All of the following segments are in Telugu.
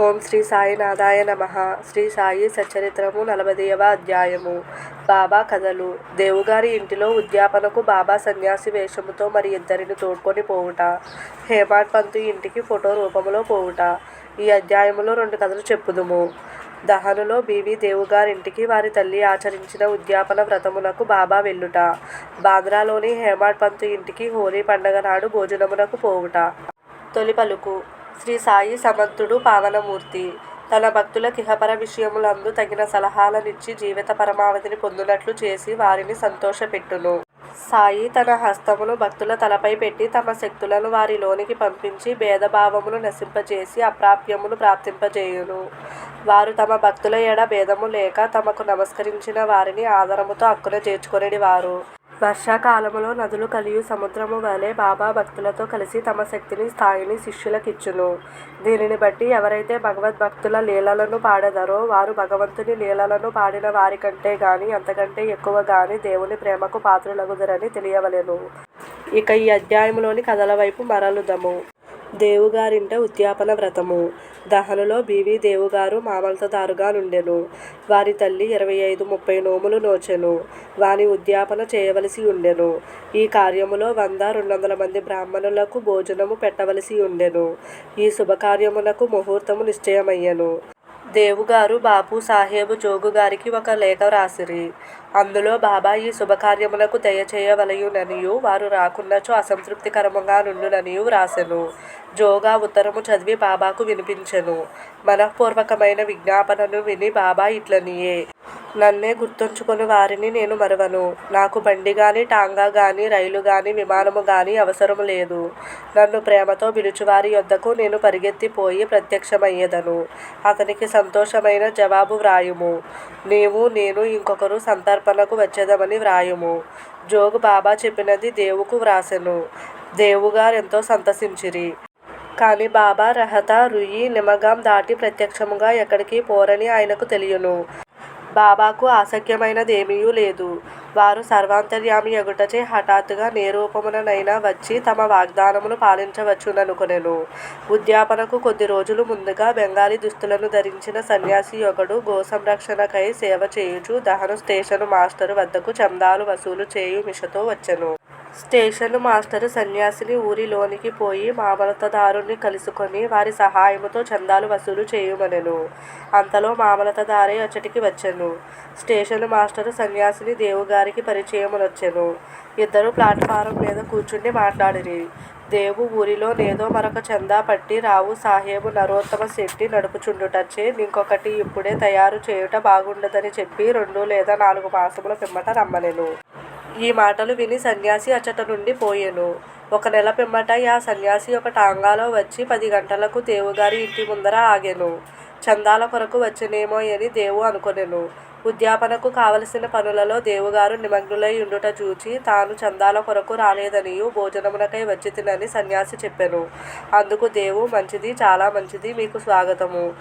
ఓం శ్రీ సాయినాథాయ నమ. శ్రీ సాయి సచరిత్రము నలభైవ అధ్యాయము. బాబా కథలు. దేవుగారి ఇంటిలో ఉద్యాపనకు బాబా సన్యాసి వేషముతో మరి ఇద్దరిని తోడ్కొని పోవుట. హేమాడ్ పంతు ఇంటికి ఫోటో రూపంలో పోవుట. ఈ అధ్యాయములో రెండు కథలు చెప్పుదుము. దహనులో బీవీ దేవుగారింటికి వారి తల్లి ఆచరించిన ఉద్యాపన వ్రతమునకు బాబా వెళ్ళుట. బాంద్రాలోని హేమాడ్ పంతు ఇంటికి హోలీ పండగ నాడు భోజనమునకు పోవుట. తొలి పలుకు. శ్రీ సాయి సమర్థుడు పావనమూర్తి. తన భక్తుల కిహపర విషయములందు తగిన సలహాలనిచ్చి జీవిత పరమావధిని పొందినట్లు చేసి వారిని సంతోషపెట్టును. సాయి తన హస్తమును భక్తుల తలపై పెట్టి తమ శక్తులను వారిలోనికి పంపించి భేదభావమును నశింపజేసి అప్రాప్యమును ప్రాప్తింపజేయును. వారు తమ భక్తుల ఎడ భేదము లేక తమకు నమస్కరించిన వారిని ఆదరముతో అక్కున చేర్చుకొనిడి వారు వర్షాకాలములో నదులు కలియు సముద్రము వలె బాబా భక్తులతో కలిసి తమ శక్తిని స్థాయిని శిష్యులకిచ్చును. దీనిని బట్టి ఎవరైతే భగవద్భక్తుల లీలలను పాడెదరో వారు భగవంతుని లీలలను పాడిన వారికంటే గాని అంతకంటే ఎక్కువ గాని దేవుని ప్రేమకు పాత్రులగుదరని తెలియవలెను. ఇక ఈ అధ్యాయంలోని కథల వైపు మరలుదము. దేవుగారింట ఉద్యాపన వ్రతము. దహనులో బీవీ దేవుగారు మామలతదారుగా నుండెను వారి తల్లి ఇరవై ఐదు ముప్పై నోములు నోచెను. వాని ఉద్యాపన చేయవలసి ఉండెను. ఈ కార్యములో వంద రెండు వందల మంది బ్రాహ్మణులకు భోజనము పెట్టవలసి ఉండెను. ఈ శుభకార్యమునకు ముహూర్తము నిశ్చయమయ్యెను. దేవుగారు బాపు సాహేబు జోగుగారికి ఒక లేఖ వ్రాసిరి అందులో బాబా ఈ శుభకార్యమునకు దయచేయవలయుననియు వారు రాకున్నచో అసంతృప్తికరముగా నుండుననియు వ్రాసెను. జోగా ఉత్తరము చదివి బాబాకు వినిపించెను. మనఃపూర్వకమైన విజ్ఞాపనను విని బాబా ఇట్లనియే నన్నే గుర్తుంచుకొని వారిని నేను మరవను. నాకు బండి కానీ టాంగా కానీ రైలు కానీ విమానము కానీ అవసరము లేదు. నన్ను ప్రేమతో పిలుచువారి యొద్దకు నేను పరిగెత్తిపోయి ప్రత్యక్షమయ్యేదను. అతనికి సంతోషమైన జవాబు వ్రాయుము. నీవు నేను ఇంకొకరు సంతర్పణకు వచ్చేదమని వ్రాయుము. జోగు బాబా చెప్పినది దేవుకు వ్రాసెను. దేవుగారెంతో సంతసించిరి. కానీ బాబా రహత రుయి నిమగాం దాటి ప్రత్యక్షముగా ఎక్కడికి పోరని ఆయనకు తెలియను. బాబాకు ఆసక్యమైనదేమీ లేదు. వారు సర్వాంతర్యామి ఎగుటచే హఠాత్తుగా నేరూపముననైనా వచ్చి తమ వాగ్దానమును పాలించవచ్చుననుకొనెను. ఉద్యాపనకు కొద్ది రోజులు ముందుగా బెంగాలీ దుస్తులను ధరించిన సన్యాసి ఒకడు గోసంరక్షణకై సేవ చేయుచు దహను స్టేషను మాస్టరు వద్దకు చందాలు వసూలు చేయు మిషతో వచ్చెను. స్టేషను మాస్టరు సన్యాసిని ఊరిలోనికి పోయి మామలతదారుని కలుసుకొని వారి సహాయముతో చందాలు వసూలు చేయుమనెను. అంతలో మామలతదారే అచ్చటికి వచ్చెను. స్టేషను మాస్టరు సన్యాసిని దేవుగారికి పరిచయమునొచ్చెను. ఇద్దరు ప్లాట్ఫారం మీద కూర్చుండి మాట్లాడిరి. దేవు ఊరిలో నేదో మరొక చందా పట్టి రావు సాహేబు నరోత్తమ శెట్టి నడుపుచుండుటచ్చే ఇంకొకటి ఇప్పుడే తయారు చేయుట బాగుండదని చెప్పి రెండు లేదా నాలుగు మాసముల పిమ్మట రమ్మనెను. ఈ మాటలు విని సన్యాసి అచ్చట నుండి పోయెను. ఒక నెల పిమ్మట ఆ సన్యాసి ఒక టాంగాలో వచ్చి పది గంటలకు దేవుగారి ఇంటి ముందర ఆగెను. చందాల కొరకు వచ్చినేమో అని దేవు అనుకొనెను. ఉద్యాపనకు కావలసిన పనులలో దేవుగారు నిమగ్నులై ఉండుట చూచి తాను చందాల కొరకు రాలేదనియు భోజనమునకై వచ్చి తినని సన్యాసి చెప్పెను. అందుకు దేవు మంచిది చాలా మంచిది మీకు స్వాగతము.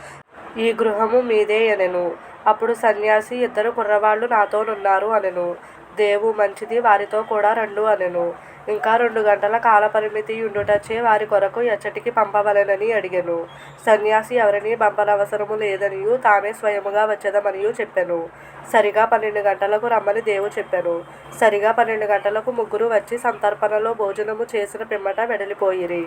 ఈ గృహము మీదే అనెను అప్పుడు సన్యాసి ఇద్దరు కుర్రవాళ్ళు నాతోనున్నారు అనెను. దేవు మంచిది వారితో కూడా రండు అనెను. ఇంకా రెండు గంటల కాలపరిమితి ఉండుటచే వారి కొరకు ఎచ్చటికి పంపవలెనని అడిగెను. సన్యాసి ఎవరిని పంపనవసరము లేదనియు తామే స్వయముగా వచ్చేదమనియు చెప్పెను. సరిగా పన్నెండు గంటలకు రమ్మని దేవు చెప్పెను. సరిగా పన్నెండు గంటలకు ముగ్గురు వచ్చి సంతర్పణలో భోజనము చేసిన పిమ్మట వెడలిపోయిరి.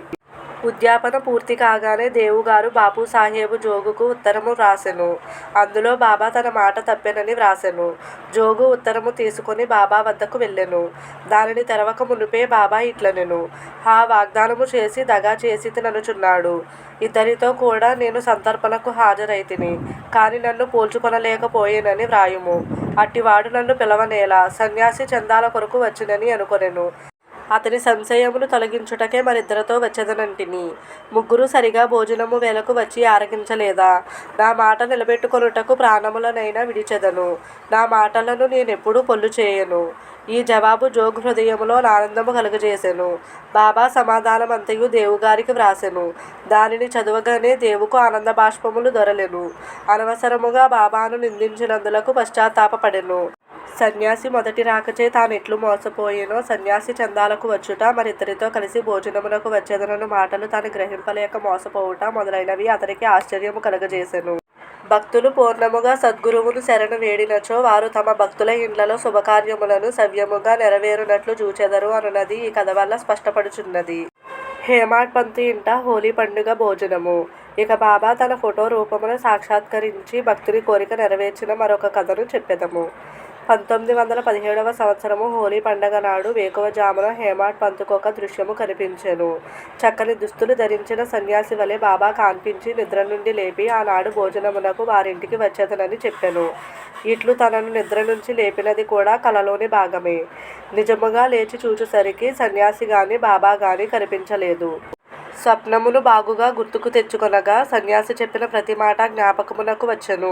ఉద్యాపన పూర్తి కాగానే దేవుగారు బాపు సాహేబు జోగుకు ఉత్తరము వ్రాసెను. అందులో బాబా తన మాట తప్పెనని వ్రాసెను. జోగు ఉత్తరము తీసుకొని బాబా వద్దకు వెళ్ళెను. దానిని తెరవక మునుపే బాబా ఇట్లనెను. హా వాగ్దానము చేసి దగా చేసి తిననుచున్నాడు ఇద్దరితో కూడా నేను సంతర్పణకు హాజరైతిని. కానీ నన్ను పోల్చుకొనలేకపోయేనని వ్రాయుము. అట్టివాడు నన్ను పిలవనేలా సన్యాసి చందాల కొరకు వచ్చినని అనుకొనెను. అతని సంశయములు తొలగించుటకే మరిద్దరితో వచ్చేదనంటిని. ముగ్గురు సరిగా భోజనము వేళకు వచ్చి ఆరగించలేదా? నా మాట నిలబెట్టుకొనుటకు ప్రాణములనైనా విడిచెదను. నా మాటలను నేనెప్పుడూ పొల్లు చేయను. ఈ జవాబు జోగు హృదయంలో ఆనందము కలుగజేసెను. బాబా సమాధానమంతయు దేవుగారికి వ్రాసెను. దానిని చదువగానే దేవుకు ఆనంద బాష్పములు దొరలెను. అనవసరముగా బాబాను నిందించినందులకు పశ్చాత్తాపడెను సన్యాసి మొదటి రాకచే తానెట్లు మోసపోయేనో సన్యాసి చందాలకు వచ్చుట మరిద్దరితో కలిసి భోజనమునకు వచ్చేదనను మాటలు తాను గ్రహింపలేక మోసపోవుట మొదలైనవి అతనికి ఆశ్చర్యము కలగజేసెను భక్తులు పూర్ణముగా సద్గురువును శరణు వేడినచో వారు తమ భక్తుల ఇండ్లలో శుభకార్యములను సవ్యముగా నెరవేరునట్లు జూచెదరు అనునది ఈ కథ వల్ల స్పష్టపడుచున్నది. హేమాడ్ పంతు ఇంట హోలీ పండుగ భోజనము ఇక బాబా తన ఫోటో రూపమును సాక్షాత్కరించి భక్తుని కోరిక నెరవేర్చిన మరొక కథను చెప్పెదము. పంతొమ్మిది వందల పదిహేడవ సంవత్సరము హోలీ పండగ నాడు వేకువజామున హేమాడ్ పంతుకొక దృశ్యము కనిపించెను. చక్కని దుస్తులు ధరించిన సన్యాసి వలె బాబా కాన్పించి నిద్ర నుండి లేపి ఆనాడు భోజనమునకు వారింటికి వచ్చేదనని చెప్పెను. ఇట్లు తనను నిద్ర నుంచి లేపినది కూడా కలలోని భాగమే. నిజముగా లేచి చూచేసరికి సన్యాసి గాని బాబా బాబాగాని కనిపించలేదు. స్వప్నములు బాగుగా గుర్తుకు తెచ్చుకొనగా సన్యాసి చెప్పిన ప్రతి మాట జ్ఞాపకమునకు వచ్చెను.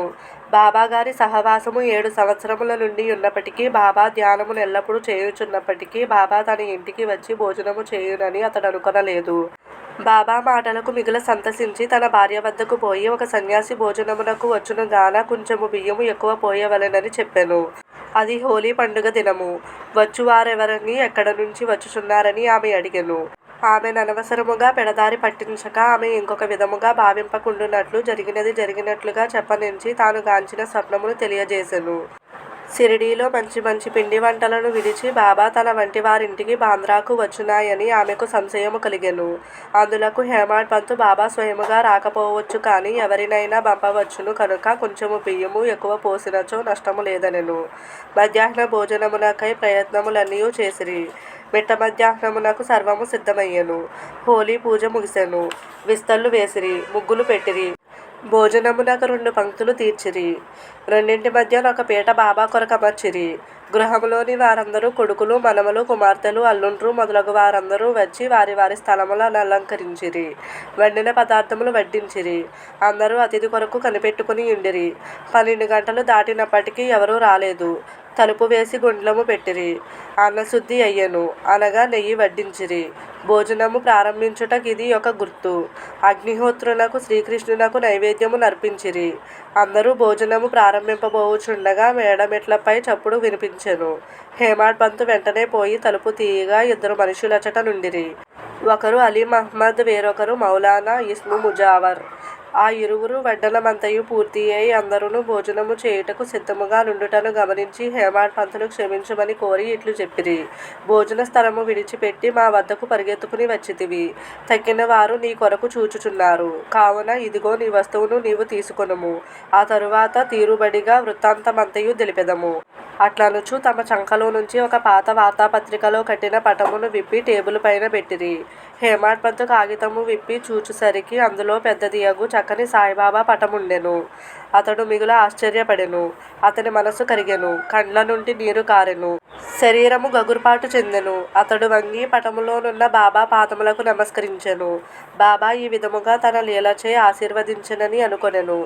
బాబాగారి సహవాసము ఏడు సంవత్సరముల నుండి ఉన్నప్పటికీ బాబా ధ్యానమును ఎల్లప్పుడూ చేయుచున్నప్పటికీ బాబా తన ఇంటికి వచ్చి భోజనము చేయునని అతడనుకొనలేదు. బాబా మాటలకు మిగుల సంతసించి తన భార్య వద్దకు పోయి ఒక సన్యాసి భోజనమునకు వచ్చునుగాన కొంచెము బియ్యము ఎక్కువ పోయవలెనని చెప్పాను అది హోలీ పండుగ దినము. వచ్చువారెవరని ఎక్కడనుంచి వచ్చుచున్నారని ఆమె అడిగాను ఆమెననవసరముగా పెడదారి పట్టించక ఆమె ఇంకొక విధముగా భావింపకుండునట్లు జరిగినది జరిగినట్లుగా చెప్పనించి తాను గాంచిన స్వప్నమును తెలియజేసెను. షిరిడీలో మంచి మంచి పిండి వంటలను విడిచి బాబా తన వంటి వారింటికి బాంద్రాకు వచ్చునాయని ఆమెకు సంశయము కలిగెను. అందులకు హేమాడ్ పంతు బాబా స్వయముగా రాకపోవచ్చు కానీ ఎవరినైనా పంపవచ్చును కనుక కొంచెము బియ్యము ఎక్కువ పోసినచో నష్టము లేదనెను. మధ్యాహ్న భోజనమునకై ప్రయత్నములన్నీ చేసిరి. మిట్ట మధ్యాహ్నమునకు సర్వము సిద్ధమయ్యను హోలీ పూజ ముగిసెను. విస్తళ్ళు వేసిరి. ముగ్గులు పెట్టిరి. భోజనమునకు రెండు పంక్తులు తీర్చిరి. రెండింటి మధ్య ఒక పీట బాబా కొరకు అమర్చిరి గృహములోని వారందరూ కొడుకులు మనములు కుమార్తెలు అల్లుండ్రు మొదలగు వారందరూ వచ్చి వారి వారి స్థలములను అలంకరించిరి వండిన పదార్థములు వడ్డించిరి. అందరూ అతిథి కొరకు కనిపెట్టుకుని ఉండిరి పన్నెండు గంటలు దాటినప్పటికీ ఎవరూ రాలేదు. తలుపు వేసి గుండ్లము పెట్టిరి. అన్నశుద్ధి అయ్యను అనగా నెయ్యి వడ్డించిరి. భోజనము ప్రారంభించుటకు ఇది ఒక గుర్తు. అగ్నిహోత్రునకు శ్రీకృష్ణునకు నైవేద్యము నర్పించిరి. అందరూ భోజనము ప్రారంభింపబోవుచుండగా మేడమెట్లపై చప్పుడు వినిపించి వచ్చెను పంతు వెంటనే పోయి తలుపు తీయగా ఇద్దరు మనుషులచట నుండిరి. ఒకరు అలీ మహమ్మద్ వేరొకరు మౌలానా ఇస్ము ముజావర్. ఆ ఇరువురు వడ్డనమంతయు పూర్తియై అందరును భోజనము చేయుటకు సిద్ధముగా నుండుటను గమనించి హేమాడ్ పంతులు క్షమించమని కోరి ఇట్లు చెప్పిరి. భోజన స్థలము విడిచిపెట్టి మా వద్దకు పరిగెత్తుకుని వచ్చితివి. తక్కినవారు నీ కొరకు చూచుచున్నారు. కావున ఇదిగో నీ వస్తువును నీవు తీసుకొనుము. ఆ తరువాత తీరుబడిగా వృత్తాంతమంతయు దెలిపెదము. అట్లనుచు తమ చంకలోనుంచి ఒక పాత వార్తాపత్రికలో కట్టిన పటమును విప్పి టేబుల్ పైన పెట్టిరి. హేమాడ్ పంతు కాగితము విప్పి చూచుసరికి అందులో పెద్దదియగు చక్కని సాయిబాబా పటముండెను. అతడు మిగుల ఆశ్చర్యపడెను. అతని మనసు కరిగెను. కండ్ల నుండి నీరు కారెను. శరీరము గగురుపాటు చెందెను. అతడు వంగి పటములోనున్న బాబా పాదములకు నమస్కరించెను. బాబా ఈ విధముగా తన లీలచే ఆశీర్వదించనని అనుకొనెను.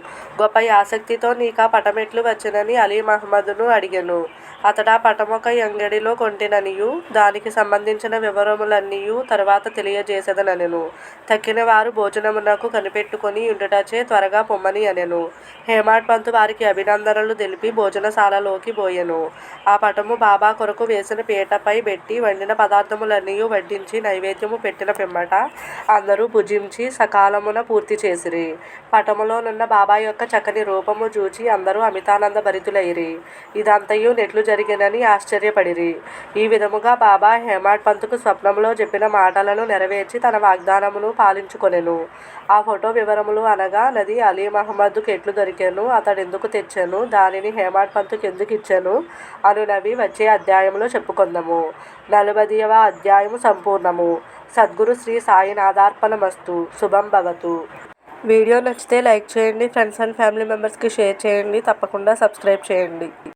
గొప్ప ఆసక్తితో నీకా పటమెట్లు వచ్చినని అలీ మహమ్మద్ను అడిగెను. అతడా పటమొక యంగడిలో కొంటిననియు దానికి సంబంధించిన వివరములన్నీయు తర్వాత తెలియజేసేదనెను తెలియజేసెదననెను. తక్కినవారు భోజనమునకు కనిపెట్టుకుని ఉండుటచే త్వరగా పొమ్మని అనెను. హేమాడ్ పంతు వారికి అభినందనలు తెలిపి భోజనశాలలోకి పోయెను ఆ పటము బాబా కొరకు వేసిన పీటపై బెట్టి వండిన పదార్థములన్నీ వడ్డించి నైవేద్యము పెట్టిన పిమ్మట అందరూ భుజించి సకాలమున పూర్తి చేసిరి. పటములోనున్న బాబా యొక్క చక్కని రూపము జూచి అందరూ అమితానంద భరితులైరి. ఇదంతయు నెట్లు జరిగినని ఆశ్చర్యపడిరి. ఈ విధముగా బాబా హేమాడ్ పంతుకు స్వప్నములో చెప్పిన మాటలను నెరవేర్చి తన వాగ్దానమును పాలించుకొనెను. ఆ ఫోటో వివరములు అనగా నది అలీ మహమ్మద్కు ఎట్లు దొరికెను అతడు ఎందుకు తెచ్చాను దానిని హేమాడ్ ఎందుకు ఇచ్చాను అనునవి వచ్చే అధ్యాయములో చెప్పుకుందాము నలుబదియవ అధ్యాయము సంపూర్ణము. సద్గురు శ్రీ సాయినాథార్పణమస్తు. శుభం భవతు. వీడియో నచ్చితే లైక్ చేయండి. ఫ్రెండ్స్ అండ్ ఫ్యామిలీ మెంబర్స్కి షేర్ చేయండి. తప్పకుండా సబ్స్క్రైబ్ చేయండి.